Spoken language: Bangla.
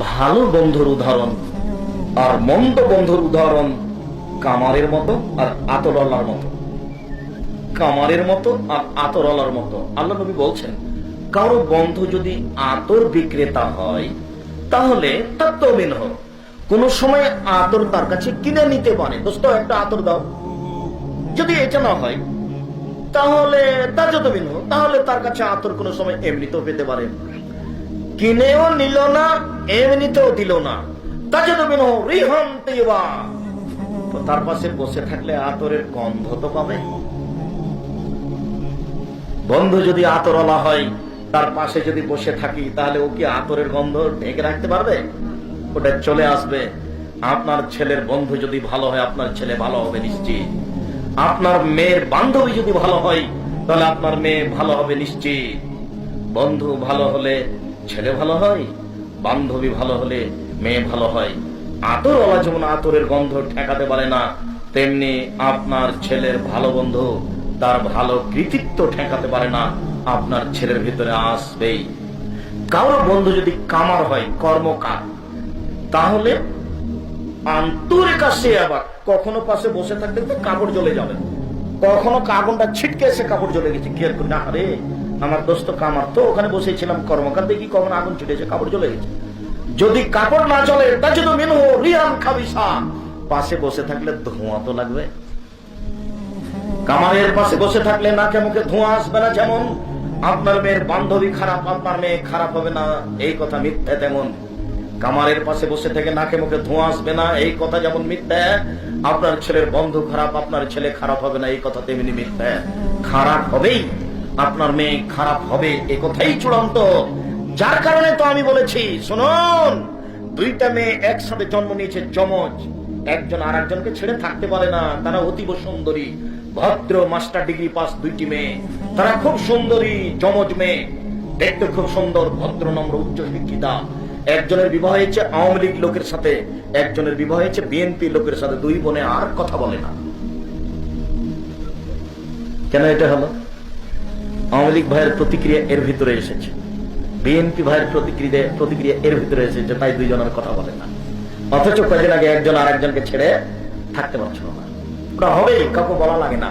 ভালো বন্ধুর উদাহরণ আর মন্দ বন্ধুর উদাহরণ কামারের মতো আর আতরলার মতো। কামারের মতো আর আতরলার মতো। আল্লাহ নবী বলছেন, কারও বন্ধু যদি আতর বিক্রেতা হয়, তাহলে তার তবিন হোক। কোন সময় আতর তার কাছে কিনে নিতে পারে। দোস্ত, একটা আতর দাও। যদি এটা না হয়, তাহলে তার যত বিন তাহলে তার কাছে আতর কোনো সময় এমনিতেও পেতে পারে। কিনেও নিল না, এমনিতেও দিল না। তার পাশে বসে থাকলে আতরের গন্ধ তো পাবে বন্ধু যদি আতরওয়ালা হয়, তার পাশে যদি বসে থাকি, তাহলে ও কি আতরের গন্ধ ঢেকে রাখতে পারবে? ওটা চলে আসবে। আপনার ছেলের বন্ধু যদি ভালো হয়, আপনার ছেলে ভালো হবে নিশ্চিত। আপনার মেয়ের বান্ধবী যদি ভালো হয়, তাহলে আপনার মেয়ে ভালো হবে নিশ্চিত। বন্ধু ভালো হলে ছেলে ভালো হয়, বান্ধবী ভালো হলে মেয়ে ভালো হয়। আতর আতরওয়ালা যেমন আতরের গন্ধ ঠেকাতে পারে না, তেমনি আপনার ছেলের ভালো বন্ধু তার ভালো কৃতিত্ব ঠেকাতে পারে না, আপনার ছেলের ভিতরে আসবেই। কারও বন্ধু যদি কামার হয়, কর্মকার, তাহলে আন্তরিক আসে আবার কখনো পাশে বসে থাকলে কাপড় জ্বলে যাবে। কখনো কাগনটা ছিটকে এসে কাপড় জ্বলে গেছে। আর করি? না আরে আমার দোস্ত কামার তো, ওখানে বসেছিলাম কর্মকার, দেখি কখন আগুন ছিটেছে কাপড় জ্বলে গেছে। যদি কাপড় না চলে পাশে বসে থাকলে ধোঁয়া তো লাগবে। কামারের পাশে বসে থাকলে নাকে মুখে ধোঁয়া আসবে না যেমন। আপনার মেয়ের বান্ধবী খারাপ, আপনার মেয়ে খারাপ হবে না, এই কথা মিথ্যা তেমন। কামারের পাশে বসে থেকে নাকে মুখে ধোঁয়া আসবে না। এই কথা যেমন মিথ্যে, আপনার ছেলের বন্ধু খারাপ, আপনার ছেলে খারাপ হবে না, এই কথা তেমনি মিথ্যে। খারাপ হবেই, আপনার মেয়ে খারাপ হবে, এ কথাই চূড়ান্ত। যার কারণে তো আমি বলেছি, শুনুন, দুইটা মেয়ে একসাথে জন্ম নিয়েছে, যমজ। একজন আর একজনকে ছেড়ে থাকতে পারে না, তারা অতীব সুন্দরী। ভদ্র মাস্টার ডিগ্রি পাস দুইটি মেয়ে। তারা খুব সুন্দরী, যমজ মেয়ে। দেখতে খুব সুন্দর, ভদ্র, নম্র, উচ্চ শিক্ষিতা। একজনের বিবাহ হয়েছে আওয়ামী লীগ লোকের সাথে, একজনের বিবাহ হয়েছে বিএনপি লোকের সাথে, দুই বোনে আর কথা বলে না। কেন এটা হলো? আওয়ামী লীগ ভাইয়ের প্রতিক্রিয়া এর ভিতরে এসেছে। বিএনপি ভাইয়ের প্রতিক্রিয়া প্রতিক্রিয়া এর ভিতরে এসেছে, তাই দুইজনের কথা বলে না। অথচ কয়েকদিন আগে একজন আর একজনকে ছেড়ে থাকতে পারছিল না। ওটা হবেই, কাউকে বলা লাগে না।